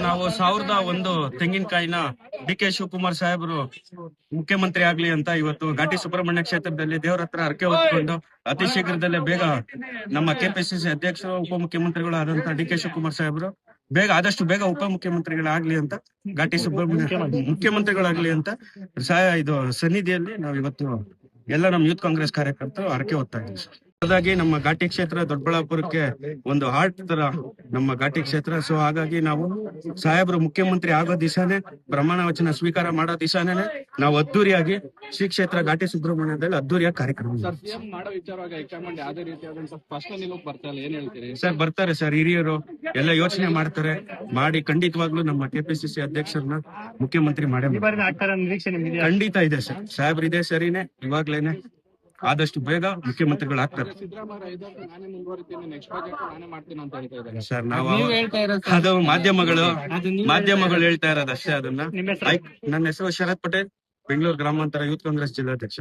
ನಾವು ಸಾವಿರದ ಒಂದು ತೆಂಗಿನಕಾಯಿನ ಡಿ ಕೆ ಶಿವಕುಮಾರ್ ಸಾಹೇಬರು ಮುಖ್ಯಮಂತ್ರಿ ಆಗ್ಲಿ ಅಂತ ಇವತ್ತು ಘಾಟಿ ಸುಬ್ರಹ್ಮಣ್ಯ ಕ್ಷೇತ್ರದಲ್ಲಿ ದೇವರ ಹತ್ರ ಹರಕೆ ಹೊತ್ಕೊಂಡು ಅತಿ ಶೀಘ್ರದಲ್ಲೇ ಬೇಗ ನಮ್ಮ ಕೆಪಿಸಿಸಿ ಅಧ್ಯಕ್ಷರು, ಉಪಮುಖ್ಯಮಂತ್ರಿಗಳು ಆದಂತ ಡಿ ಕೆ ಶಿವಕುಮಾರ್ ಸಾಹೇಬರು ಬೇಗ ಆದಷ್ಟು ಬೇಗ ಉಪಮುಖ್ಯಮಂತ್ರಿಗಳಾಗ್ಲಿ ಅಂತ ಘಾಟಿ ಸುಬ್ರಹ್ಮಣ್ಯ ಮುಖ್ಯಮಂತ್ರಿಗಳಾಗ್ಲಿ ಅಂತ ಸಹ ಇದು ಸನ್ನಿಧಿಯಲ್ಲಿ ನಾವು ಇವತ್ತು ಎಲ್ಲ ನಮ್ಮ ಯೂತ್ ಕಾಂಗ್ರೆಸ್ ಕಾರ್ಯಕರ್ತರು ಹರಕೆ ಹೊತ್ತಾ ಸರ್. ಹಾಗಾಗಿ ನಮ್ಮ ಘಾಟಿ ಕ್ಷೇತ್ರ ದೊಡ್ಡಬಳ್ಳಾಪುರಕ್ಕೆ ಒಂದು ಹಾರ್ಟ್ ತರ ನಮ್ಮ ಘಾಟಿ ಕ್ಷೇತ್ರ. ಸೊ ಹಾಗಾಗಿ ನಾವು ಸಾಹೇಬರು ಮುಖ್ಯಮಂತ್ರಿ ಆಗೋ ದಿಶಾನೇ ಪ್ರಮಾಣ ವಚನ ಸ್ವೀಕಾರ ಮಾಡೋ ದಿಶಾನೇ ನಾವು ಅದ್ದೂರಿಯಾಗಿ ಶ್ರೀ ಕ್ಷೇತ್ರ ಘಾಟಿ ಸುಬ್ರಹ್ಮಣ್ಯದಲ್ಲಿ ಅದ್ದೂರಿಯಾಗಿ ಕಾರ್ಯಕ್ರಮ ಸರ್ ಬರ್ತಾರೆ ಸರ್ ಹಿರಿಯರು ಎಲ್ಲ ಯೋಚನೆ ಮಾಡ್ತಾರೆ. ಮಾಡಿ ಖಂಡಿತವಾಗ್ಲೂ ನಮ್ಮ ಕೆಪಿಸಿಸಿ ಅಧ್ಯಕ್ಷರನ್ನ ಮುಖ್ಯಮಂತ್ರಿ ಮಾಡಿ. ಖಂಡಿತ ಇದೆ ಸರ್ ಸಾಹೇಬ್ರು ಇದೆ ಸರಿನೇ ಇವಾಗ್ಲೇನೆ ಆದಷ್ಟು ಬೇಗ ಮುಖ್ಯಮಂತ್ರಿಗಳು ಆಗ್ತಾರೆ ಸರ್ ನಾವು ಅದು ಮಾಧ್ಯಮಗಳು ಮಾಧ್ಯಮಗಳು ಹೇಳ್ತಾ ಇರೋದು ಅಷ್ಟೇ ಅದನ್ನ. ನನ್ನ ಹೆಸರು ಶರತ್ ಪಟೇಲ್ ಬೆಂಗಳೂರು ಗ್ರಾಮಾಂತರ ಯೂತ್ ಕಾಂಗ್ರೆಸ್ ಜಿಲ್ಲಾಧ್ಯಕ್ಷ